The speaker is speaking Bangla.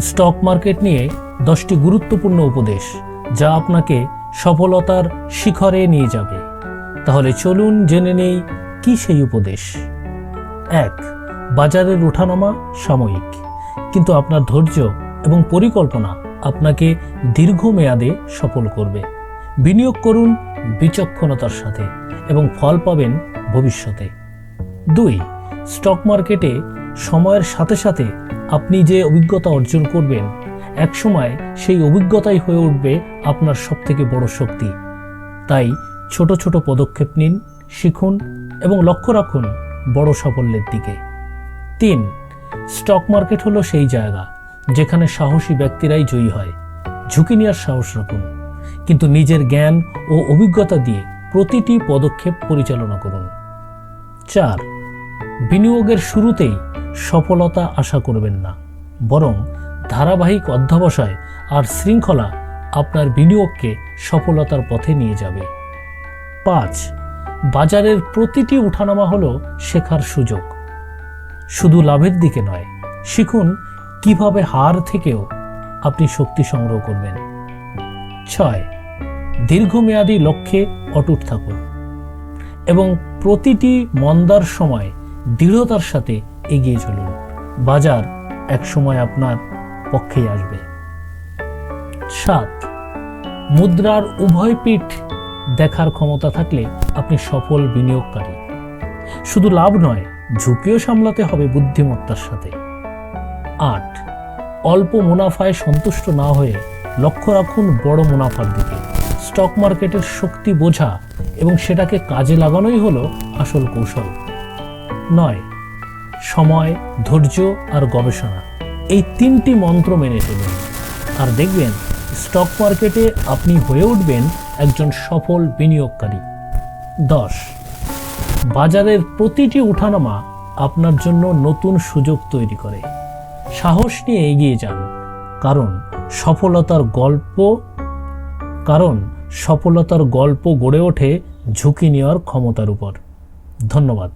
স্টক মার্কেট নিয়ে দশটি গুরুত্বপূর্ণ উপদেশ, যা আপনাকে সফলতার শিখরে নিয়ে যাবে। তাহলে চলুন জেনে নেই কি সেই উপদেশ। এক, বাজারের ওঠানামা সাময়িক। কিন্তু আপনার ধৈর্য এবং পরিকল্পনা আপনাকে দীর্ঘমেয়াদে সফল করবে। বিনিয়োগ করুন বিচক্ষণতার সাথে এবং ফল পাবেন ভবিষ্যতে। দুই, স্টক মার্কেটে সময়ের সাথে সাথে আপনি যে অভিজ্ঞতা অর্জন করবেন, একসময় সেই অভিজ্ঞতাই হয়ে উঠবে আপনার সবথেকে বড় শক্তি। তাই ছোট ছোট পদক্ষেপ নিন, শিখুন এবং লক্ষ্য রাখুন বড় সাফল্যের দিকে। তিন, স্টক মার্কেট হলো সেই জায়গা যেখানে সাহসী ব্যক্তিরাই জয়ী হয়। ঝুঁকি নেওয়ার সাহস রাখুন, কিন্তু নিজের জ্ঞান ও অভিজ্ঞতা দিয়ে প্রতিটি পদক্ষেপ পরিচালনা করুন। চার, বিনিয়োগের শুরুতেই সফলতা আশা করবেন না। বরং ধারাবাহিক অধ্যবসায় আর শৃঙ্খলা আপনার বিনিয়োগকে সফলতার পথে নিয়ে যাবে। পাঁচ, বাজারের প্রতিটি উঠানামা হলো শেখার সুযোগ। শুধু লাভের দিকে নয়, শিখুন কীভাবে হার থেকেও আপনি শক্তি সংগ্রহ করবেন। ছয়, দীর্ঘমেয়াদী লক্ষ্যে অটুট থাকুন এবং প্রতিটি মন্দার সময় দৃঢ়তার সাথে এগিয়ে চলুন। বাজার এক সময় আপনার পক্ষেই আসবে। সাত, মুদ্রার উভয় পিঠ দেখার ক্ষমতা থাকলে আপনি সফল বিনিয়োগকারী। শুধু লাভ নয়, ঝুঁকিও সামলাতে হবে বুদ্ধিমত্তার সাথে। আট, অল্প মুনাফায় সন্তুষ্ট না হয়ে লক্ষ্য রাখুন বড় মুনাফার দিকে। স্টক মার্কেটের শক্তি বোঝা এবং সেটাকে কাজে লাগানোই হলো আসল কৌশল। নয় সময়, ধৈর্য আর গবেষণা। এই তিনটি মন্ত্র মেনে চলুন। আর দেখবেন, স্টক মার্কেটে আপনি হয়ে উঠবেন একজন সফল বিনিয়োগকারী। দশ, বাজারের প্রতিটি উঠানামা আপনার জন্য নতুন সুযোগ তৈরি করে। সাহস নিয়ে এগিয়ে যান। কারণ, সফলতার গল্প, কারণ, সফলতার গল্প গড়ে ওঠে ঝুঁকি নেওয়ার ক্ষমতার উপর। ধন্যবাদ।